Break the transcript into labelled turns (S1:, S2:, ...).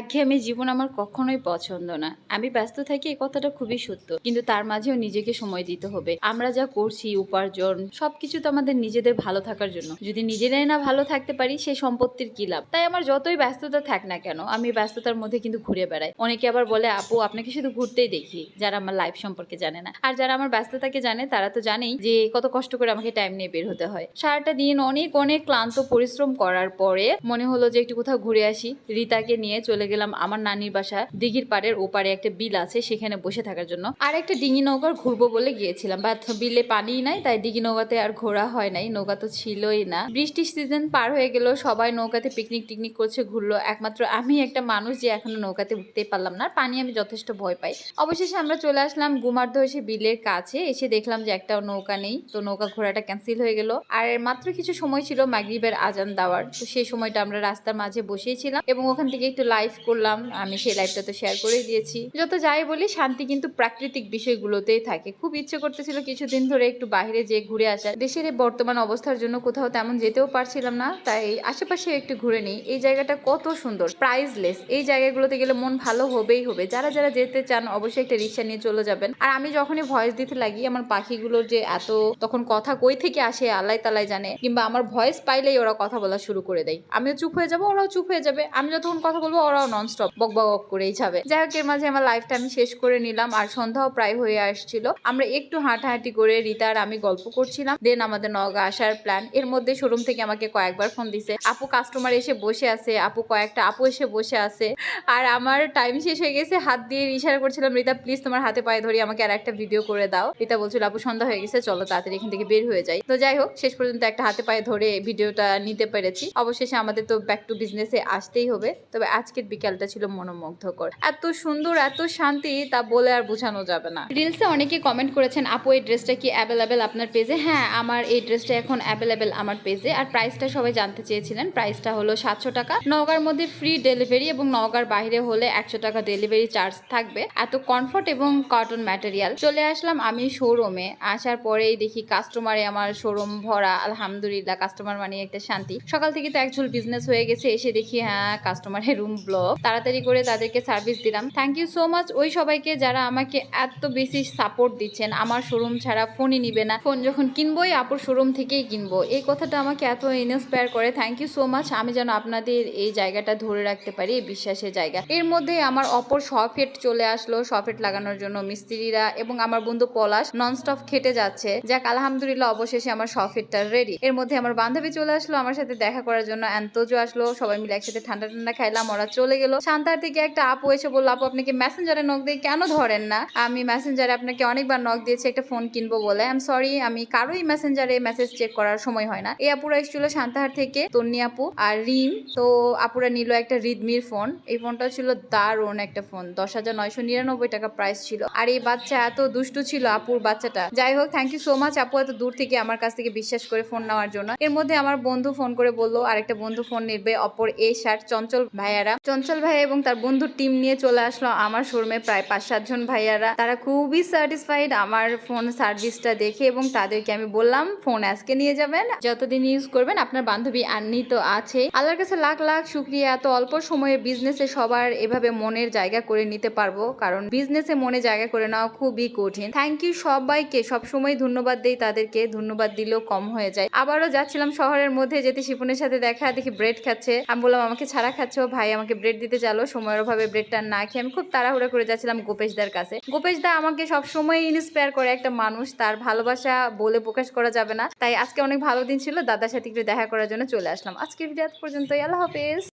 S1: একঘেয়েমি জীবন আমার কখনোই পছন্দ না। আমি ব্যস্ত থাকি এই কথাটা খুবই সত্য, কিন্তু তার মাঝেও নিজেকে সময় দিতে হবে। আমরা যা করছি, উপার্জন, সবকিছু তো আমাদের নিজেদের ভালো থাকার জন্য। যদি নিজেরাই না ভালো থাকতে পারি, সেই সম্পত্তির কি লাভ? তাই আমার যতই ব্যস্ততা থাক না কেন, আমি ব্যস্ততার মধ্যে কিন্তু ঘুরে বেড়াই। অনেকে আবার বলে, আপু, আপনাকে শুধু ঘুরতেই দেখি। যারা আমার লাইফ সম্পর্কে জানে না। আর যারা আমার ব্যস্ততাকে জানে, তারা তো জানেই যে কত কষ্ট করে আমাকে টাইম নিয়ে বের হতে হয়। সারাটা দিন অনেক অনেক ক্লান্ত পরিশ্রম করার পরে মনে হলো যে একটু কোথাও ঘুরে আসি। রিতাকে নিয়ে চলে গেলাম আমার নানির বাসা দিঘির পাড়ের ওপারে একটা বিল আছে, সেখানে বসে থাকার জন্য। আর একটা ডিঙি নৌকার ঘুরবো বলে গিয়েছিলাম, বাট বিলে পানি নাই, তাই ডিঙি নৌকাতে আর ঘোরা হয় নাই, নৌকা তো ছিলই না। বৃষ্টির সিজন পার হয়ে গেল, সবাই নৌকাতে পিকনিক টিকনিক করছে, ঘুরলো। একমাত্র আমি একটা মানুষ যে এখনও নৌকাতে উঠতেই পারলাম না পানি আমি যথেষ্ট ভয় পাই। অবশেষে আমরা চলে আসলাম গুমার্ধ এসে বিলের কাছে, এসে দেখলাম যে একটা নৌকা নেই, তো নৌকা ঘোরাটা ক্যান্সেল হয়ে গেল। আর মাত্র কিছু সময় ছিল মাগরিবের আজান দেওয়ার, তো সেই সময়টা আমরা রাস্তার মাঝে বসিয়েছিলাম এবং ওখান থেকে একটু লাইভ করলাম, আমি সেই লাইভটা তো শেয়ার করে দিয়েছি। যত যাই বলি, শান্তি কিন্তু প্রাকৃতিক বিষয়গুলোতেই থাকে। খুব ইচ্ছে করতেছিল কিছুদিন ধরে একটু বাইরে যেয়ে ঘুরে আসা। দেশের বর্তমান অবস্থার জন্য কোথাও তেমন যেতেও পারছিলাম না, তাই আশেপাশে একটু ঘুরে নিই। এই জায়গাটা কত সুন্দর প্রাইসলেস এই জায়গাগুলোতে গেলে মন ভালো হবেই হবে। যারা যারা যেতে চান, অবশ্যই একটা রিক্সা নিয়ে চলে যাবেন। আর আমি যখনই ভয়েস দিতে লাগি, আমার পাখিগুলোর যে এত, তখন কথা কই থেকে আসে আল্লাহ তালাই জানে। কিংবা আমার ভয়েস পাইলেই ওরা কথা বলা শুরু করে দেয়। আমিও চুপ হয়ে যাব, ওরাও চুপ হয়ে যাবে। আমি যতক্ষণ কথা বলব ওরাও নন স্টপ বক বক করেই যাবে। যাই হোক, এর মাঝে আমার লাইফটা আমি শেষ করে নিলাম আর সন্ধ্যাও প্রায় হয়ে আসছিল। আমরা একটু হাঁটাহাঁটি করে রিতা আর আমি গল্প করছিলাম। দেন আমাদের নগা আসার প্ল্যান এর মধ্যে শোরুম থেকে আমাকে কয়েকবার ফোন দিছে, আপু কাস্টমার এসে বসে আছে। আপু, কয়েকটা আপু এসে বসে আছে। আর আমার টাইম শেষ হয়ে গেছে, হাত দিয়ে ইশারা করছিলাম, রিতা প্লিজ তোমার হাতে পায়ে ধরি, আমাকে আর একটা ভিডিও করে দাও। রিতা বলছিল, আপু, সন্ধ্যা হয়ে গেছে, চলো তাড়াতাড়ি এখান থেকে বের হয়ে যাই। তো যাই হোক, শেষ পর্যন্ত একটা হাতে পায়ে ধরে ভিডিওটা নিতে পেরেছি। অবশেষে আমাদের তো ব্যাক টু বিজনেসে আসতেই হবে। তবে আজকের বিকালটা ছিল মনোমুগ্ধকর। এত সুন্দর, এত শান্তি, তা বলে আর বোঝানো যাবে না। রিলসে অনেকে কমেন্ট করেছেন, আপু, এই ড্রেসটা কি অ্যাভেলেবেল আপনার পেজে হ্যাঁ আমার এই ড্রেসটা এখন অ্যাভেলেবেল আমার পেজে আর প্রাইসটা সবাই জানতে চেয়েছিলেন প্রাইসটা হলো সাতশো টাকা। নওগাঁর মধ্যে ফ্রি ডেলিভারি এবং নওগাঁর বাইরে হলে একশো টাকা ডেলিভারি চার্জ থাকবে। এত কমফর্ট এবং কটন ম্যাটেরিয়াল চলে আসলাম আমি শোরুমে আসার পরেই দেখি কাস্টমারে আমার শোরুম ভরা। আলহামদুলিল্লাহ কাস্টমার মানে একটা শান্তি। সকাল থেকে তো অ্যাকচুয়াল বিজনেস হয়ে গেছে। এসে দেখি হ্যাঁ কাস্টমারের রুম ব্লক তাড়াতাড়ি করে তাদেরকে সার্ভিস দিলাম। থ্যাংক ইউ সো মাচ ওই সবাইকে যারা আমাকে এত বেশি সাপোর্ট দিচ্ছেন। আমার শোরুম ছাড়া ফোনই নিবে না। ফোন যখন কিনবোই, আপুর শোরুম থেকেই কিনবো। এই কথাটা আমাকে এত ইন্সপায়ার করে। থ্যাংক ইউ সো মাচ আমি যেন আপনাদের এই জায়গাটা ধরে রাখতে পারি, এই বিশ্বাসের জায়গা। এর মধ্যে আমার অপর সফেট চলে আসলো। সফেট লাগানোর জন্য মিস্ত্রিরা এবং আমার বন্ধু পলাশ ননস্টপ খেটে যাচ্ছে। যাক, আলহামদুলিল্লাহ, অবশেষে আমার সফেটটা রেডি এর মধ্যে আমার বান্ধবী চলে আসলো। আমার সাথে দেখা করার জন্য অ্যান্তজো আসলো। সবাই মিলে একসাথে ঠান্ডা ঠান্ডা খাইলাম। ওরা চলে গেল। শান্তার থেকে একটা আপু এসে বলল, আপু আপনাকে মেসেঞ্জারে নক দিয়ে কেন ধরেন না? আমি মেসেঞ্জারে আপনাকে অনেকবার নক দিয়েছি, একটা ফোন কিনবো বলে। আই সরি আমি কারোই মেসেঞ্জারে মেসেজ চেক করার সময় হয় না। এই আপুরা এসেছিল শান্তাহার থেকে, তন্নি আপু আর রিম। তো আপুরা নিল একটা রিদমির ফোন। এই ফোনটা ছিল দারুণ একটা ফোন, দশ হাজার নয়শো নিরানব্বই টাকা প্রাইস ছিল। আর এই বাচ্চা এত দুষ্টু ছিল আপুর বাচ্চাটা। যাই হোক থ্যাংক ইউ সো মাচ আপু এত দূর থেকে আমার কাছ থেকে বিশ্বাস করে ফোন নেওয়ার জন্য। এর মধ্যে আমার বন্ধু ফোন করে বলল, আরেকটা বন্ধু ফোন নিবে, অপর এ শার্ট চঞ্চল ভাইয়ারা। চঞ্চল ভাইয়া এবং তার বন্ধুর টিম নিয়ে চলে আসলো আমার শোরুমে প্রায় পাঁচ সাতজন ভাইয়ারা। তারা খুবই স্যাটিসফাইড আমার ফোন সার্ভিসটা দেখে এবং তাদেরকে আমি বললাম ফোন আজকে নিয়ে যাবেন। যতদিন ইউজ করবেন, আপনার বান্ধবী আন্নি তো আছে। আল্লাহর কাছে লাখ লাখ শুক্রিয়া। এত অল্প সময়ে বিজনেসে সবার এভাবে মনের জায়গা করে নিতে পারব, কারণ বিজনেসে মনে জায়গা করে নেওয়া খুবই কঠিন। থ্যাংক ইউ সবাইকে। সবসময় ধন্যবাদ দেই তাদেরকে। ধন্যবাদ দিলেও কম হয়ে যায়। আবারও যাচ্ছিলাম শহরের মধ্যে, যেতে শিপনের সাথে দেখা, দেখি ব্রেড খাচ্ছে। আমি বললাম, আমাকে ছাড়া খাচ্ছ? ভাই আমাকে ব্রেড দিতে চালো, সময়ের অভাবে ব্রেডটা না খেয়ে আমি খুব তাড়াহুড়া করে যাচ্ছিলাম গোপেশদার কাছে। গোপেশদা আমাকে সবসময় ইন্সপায়ার করে একটা মানুষ, তার ভালোবাসা বলে প্রকাশ করা যাবে না। তাই আজকে অনেক ভালো দিন ছিল, দাদার সাথে একটু দেখা করার জন্য চলে আসলাম। আজকের ভিডিও পর্যন্ত পর্যন্তই, আল্লাহ হাফেজ।